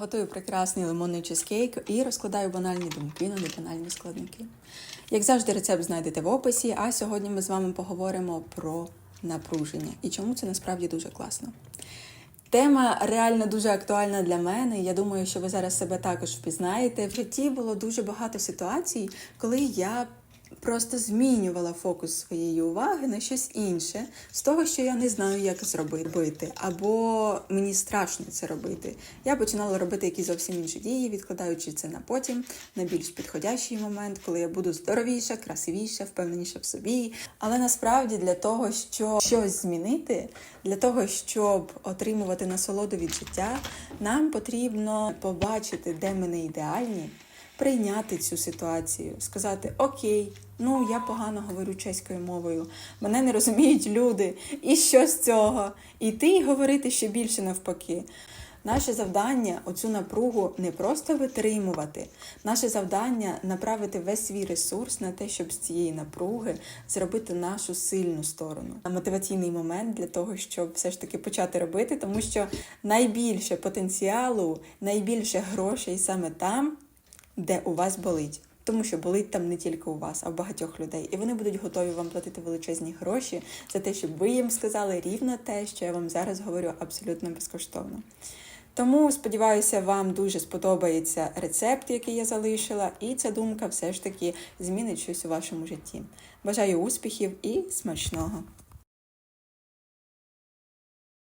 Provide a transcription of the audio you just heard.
Готую прекрасний лимонний чизкейк і розкладаю банальні думки на небанальні складники. Як завжди, рецепт знайдете в описі, а сьогодні ми з вами поговоримо про напруження і чому це насправді дуже класно. Тема реально дуже актуальна для мене. Я думаю, що ви зараз себе також впізнаєте. В житті було дуже багато ситуацій, коли я просто змінювала фокус своєї уваги на щось інше, з того, що я не знаю, як зробити, або мені страшно це робити. Я починала робити якісь зовсім інші дії, відкладаючи це на потім, на більш підходящий момент, коли я буду здоровіша, красивіша, впевненіша в собі. Але насправді для того, щоб щось змінити, для того, щоб отримувати насолоду від життя, нам потрібно побачити, де ми не ідеальні прийняти цю ситуацію, сказати Окей, ну я погано говорю чеською мовою, мене не розуміють люди, і що з цього? І говорити ще більше навпаки. Наше завдання оцю напругу не просто витримувати. Наше завдання направити весь свій ресурс на те, щоб з цієї напруги зробити нашу сильну сторону. Мотиваційний момент для того, щоб все ж таки почати робити, тому що найбільше потенціалу, найбільше грошей саме там, де у вас болить. Тому що болить там не тільки у вас, а в багатьох людей. І вони будуть готові вам платити величезні гроші за те, щоб ви їм сказали рівно те, що я вам зараз говорю абсолютно безкоштовно. Тому сподіваюся, вам дуже сподобається рецепт, який я залишила, і ця думка все ж таки змінить щось у вашому житті. Бажаю успіхів і смачного!